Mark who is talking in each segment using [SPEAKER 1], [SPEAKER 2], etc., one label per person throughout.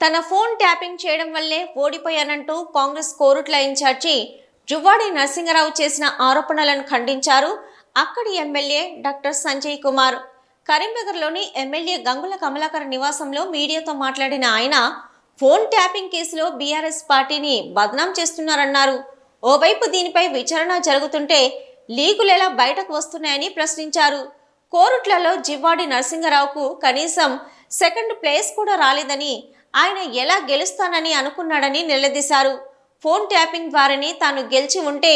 [SPEAKER 1] తన phone tapping చేయడం వల్లే ఓడిపోయానంటూ కాంగ్రెస్ కోరుట్ల ఇన్ఛార్జి జువ్వాడి నరసింహరావు చేసిన ఆరోపణలను ఖండించారు అక్కడి ఎమ్మెల్యే డాక్టర్ సంజయ్ కుమార్. కరీంనగర్లోని ఎమ్మెల్యే గంగుల కమలాకర్ నివాసంలో మీడియాతో మాట్లాడిన ఆయన ఫోన్ ట్యాపింగ్ కేసులో బీఆర్ఎస్ పార్టీని బదనాం చేస్తున్నారన్నారు. ఓవైపు దీనిపై విచారణ జరుగుతుంటే లీకులెలా బయటకు వస్తున్నాయని ప్రశ్నించారు. కోరుట్లలో జివ్వాడి నరసింహరావుకు కనీసం సెకండ్ ప్లేస్ కూడా రాలేదని ఆయన ఎలా గెలుస్తానని అనుకున్నాడని నిలదీశారు. ఫోన్ ట్యాపింగ్ ద్వారానే తాను గెలిచి ఉంటే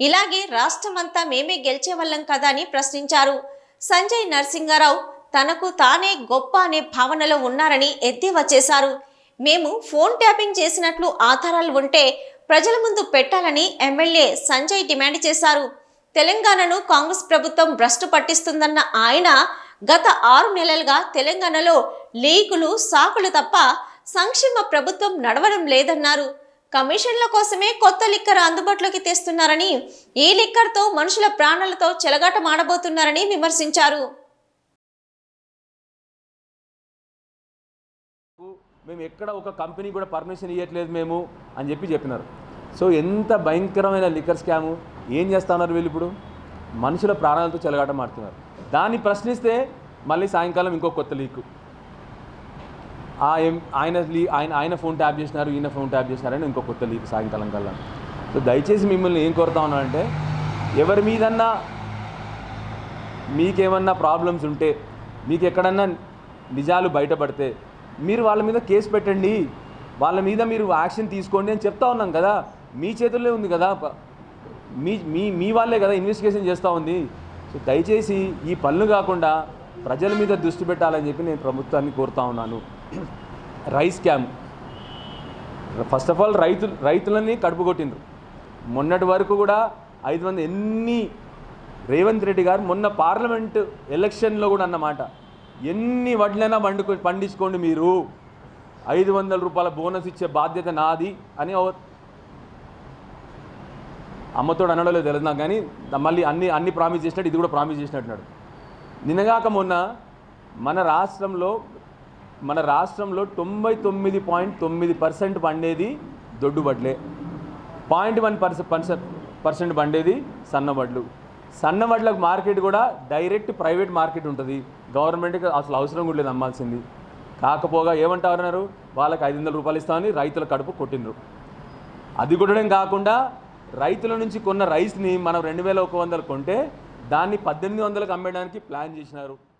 [SPEAKER 1] ఇలాగే రాష్ట్రమంతా మేమే గెలిచేవాళ్ళం కదా అని ప్రశ్నించారు. సంజయ్ నరసింగారావు తనకు తానే గొప్ప అనే భావనలో ఉన్నారని ఎద్దేవా చేశారు. మేము ఫోన్ ట్యాపింగ్ చేసినట్లు ఆధారాలు ఉంటే ప్రజల ముందు పెట్టాలని ఎమ్మెల్యే సంజయ్ డిమాండ్ చేశారు. తెలంగాణను కాంగ్రెస్ ప్రభుత్వం భ్రష్టు పట్టిస్తుందన్న ఆయన గత ఆరు నెలలుగా తెలంగాణలో లీకులు సాకులు తప్ప సంక్షేమ ప్రభుత్వం నడవడం లేదన్నారు. కమిషన్ల కోసమే కొత్త లిక్కర్ అందుబాటులోకి తెస్తున్నారని ఈ లిక్కర్తో మనుషుల ప్రాణాలతో చెలగాటమాడబోతున్నారని విమర్శించారు.
[SPEAKER 2] మేము ఎక్కడ ఒక కంపెనీ కూడా పర్మిషన్ ఇవ్వట్లేదు మేము అని చెప్పి చెప్పినారు. సో ఎంత భయంకరమైన లిక్కర్ స్కాము? ఏం చేస్తున్నారు వీళ్ళు ఇప్పుడు? మనుషుల ప్రాణాలతో చెలగాటం ఆడుతున్నారు దాన్ని ప్రశ్నిస్తే మళ్ళీ సాయంకాలం ఇంకో కొత్త లీకు. ఆ ఆయన లీ ఆయన ఆయన ఫోన్ ట్యాప్ చేసినారు ఈయన ఫోన్ ట్యాప్ చేసినారని ఇంకో కొత్త లీక్ సాయంకాలం కల్లా. సో దయచేసి మిమ్మల్ని ఏం కోరుతా ఉన్నానంటే ఎవరి మీదన్నా మీకేమన్నా ప్రాబ్లమ్స్ ఉంటే మీకు ఎక్కడన్నా నిజాలు బయటపడితే మీరు వాళ్ళ మీద కేసు పెట్టండి. వాళ్ళ మీద మీరు యాక్షన్ తీసుకోండి అని చెప్తా ఉన్నాం కదా. మీ చేతుల్లో ఉంది కదా. మీ మీ మీ వాళ్ళే కదా ఇన్వెస్టిగేషన్ చేస్తూ ఉంది. సో దయచేసి ఈ పనులు కాకుండా ప్రజల మీద దృష్టి పెట్టాలని చెప్పి నేను ప్రభుత్వాన్ని కోరుతా ఉన్నాను. Rice scam. First of all రైతు రైతులని కడుపు కొట్టిండ్రు. మొన్నటి వరకు కూడా ఐదు మంది ఎన్ని రేవంత్ రెడ్డి గారు మొన్న పార్లమెంట్ ఎలక్షన్లో కూడా అన్నమాట. ఎన్ని వడ్లైనా పండుకో పండించుకోండి మీరు. ఐదు వందల రూపాయల బోనస్ ఇచ్చే బాధ్యత నాది అని అమ్మతోడు అనడలేదు తెలుసు తెలియదు నాకు కానీ మళ్ళీ అన్ని అన్ని ప్రామిస్ చేసినట్టు ఇది కూడా ప్రామిస్ చేసినట్టున్నాడు. నిన్నగాక మొన్న మన రాష్ట్రంలో మన రాష్ట్రంలో తొంభై తొమ్మిది పాయింట్ తొమ్మిది పర్సెంట్ పండేది దొడ్డు వడ్లే పాయింట్ వన్ పర్సెంట్ పర్సెంట్ పండేది సన్న వడ్లు సన్న వడ్లకు మార్కెట్ కూడా డైరెక్ట్ ప్రైవేట్ మార్కెట్ ఉంటుంది. గవర్నమెంట్కి అసలు అవసరం కూడా లేదు అమ్మాల్సింది. కాకపోగా ఏమంటారన్నారు? వాళ్ళకి ఐదు వందల రూపాయలు ఇస్తామని రైతుల కడుపు కొట్టిండ్రు. అది కొట్టడం కాకుండా రైతుల నుంచి కొన్న రైస్ని మనం రెండు వేల ఒక వందలు కొంటే దాన్ని పద్దెనిమిది వందలకు అమ్మేయడానికి ప్లాన్ చేసినారు.